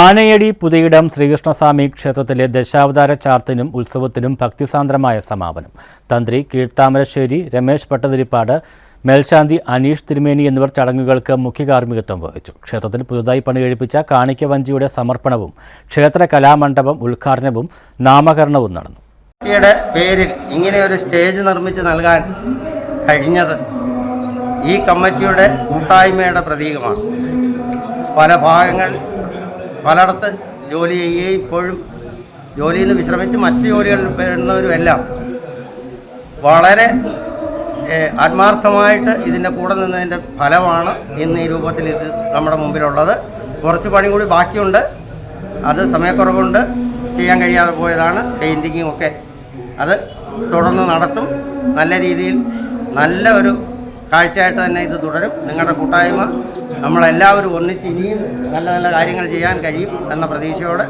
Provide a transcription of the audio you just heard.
ആനയടി പുതിയിടം ശ്രീകൃഷ്ണസ്വാമി ക്ഷേത്രത്തിലെ ദശാവതാര ചാർത്തിനും ഉത്സവത്തിനും ഭക്തിസാന്ദ്രമായ സമാപനം. തന്ത്രി കീഴ്ത്താമരശ്ശേരി രമേശ് പട്ടതിരിപ്പാട് മേൽശാന്തി അനീഷ് തിരുമേനി എന്നിവർ ചടങ്ങുകൾക്ക് മുഖ്യ കാർമ്മികത്വം വഹിച്ചു. ക്ഷേത്രത്തിൽ പുതുതായി പണികഴിപ്പിച്ച കാണിക്ക വഞ്ചിയുടെ സമർപ്പണവും ക്ഷേത്ര കലാമണ്ഡപം ഉദ്ഘാടനവും നാമകരണവും നടന്നു. പേരിൽ ഇങ്ങനെ ഒരു സ്റ്റേജ് നിർമ്മിച്ച് നൽകാൻ കഴിഞ്ഞത് ഈ കമ്മിറ്റിയുടെ കൂട്ടായ്മയുടെ പ്രതീകമാണ്. പല ഭാഗങ്ങൾ പലയിടത്ത് ജോലി ചെയ്യുകയും ഇപ്പോഴും ജോലിയിൽ നിന്ന് വിശ്രമിച്ച് മറ്റ് ജോലികളിൽ പെടുന്നവരുമെല്ലാം വളരെ ആത്മാർത്ഥമായിട്ട് ഇതിന്റെ കൂടെ നിന്നതിന്റെ ഫലമാണ് ഇന്ന് ഈ രൂപത്തിൽ ഇത് നമ്മുടെ മുമ്പിലുള്ളത്. കുറച്ച് പണി കൂടി ബാക്കിയുണ്ട്. അത് സമയക്കുറവുണ്ട്. ചെയ്യാൻ കഴിയാതെ പോയതാണ് പെയിന്റിങ്ങും ഒക്കെ. അത് തുടർന്ന് നടത്തും. നല്ല രീതിയിൽ നല്ല ഒരു കാഴ്ചയായിട്ട് തന്നെ ഇത് തുടരും. നിങ്ങളുടെ കൂട്ടായ്മ നമ്മളെല്ലാവരും ഒന്നിച്ച് ഇനിയും നല്ല നല്ല കാര്യങ്ങൾ ചെയ്യാൻ കഴിയും എന്ന പ്രതീക്ഷയോടെ